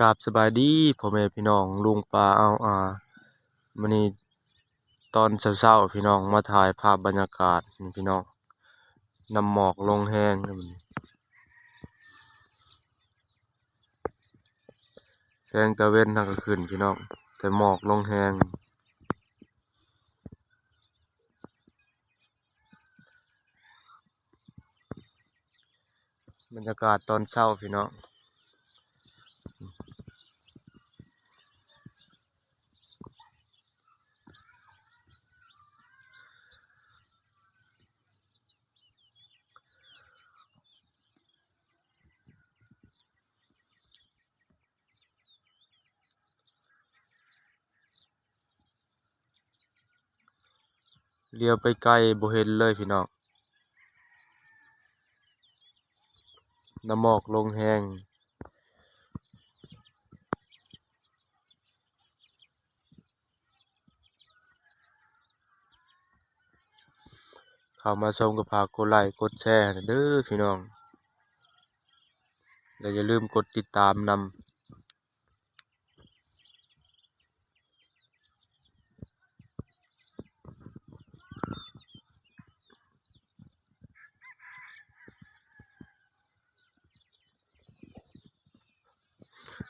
กราบสบายดีพ่อแม่พี่น้องลุงป้าเอาอ่ามื้อนี้ตอนเช้าๆพี่น้องมาถ่ายภาพบรรยากาศพี่น้องน้ำหมอกลงแห้งมันแสงตะเวนทางก็ขึ้นพี่น้องแต่หมอกลงแห้งบรรยากาศตอนเช้าพี่น้อง เลี้ยวไปไกลบ่เห็นเลยพี่น้องน้ำหมอกลงแหงเข้ามาชมก็ฝากกดไลค์กดแชร์เด้อพี่น้องและอย่าลืมกดติดตามนำ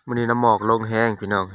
มื้อนี้น้ำหมอกลงแห้งพี่น้อง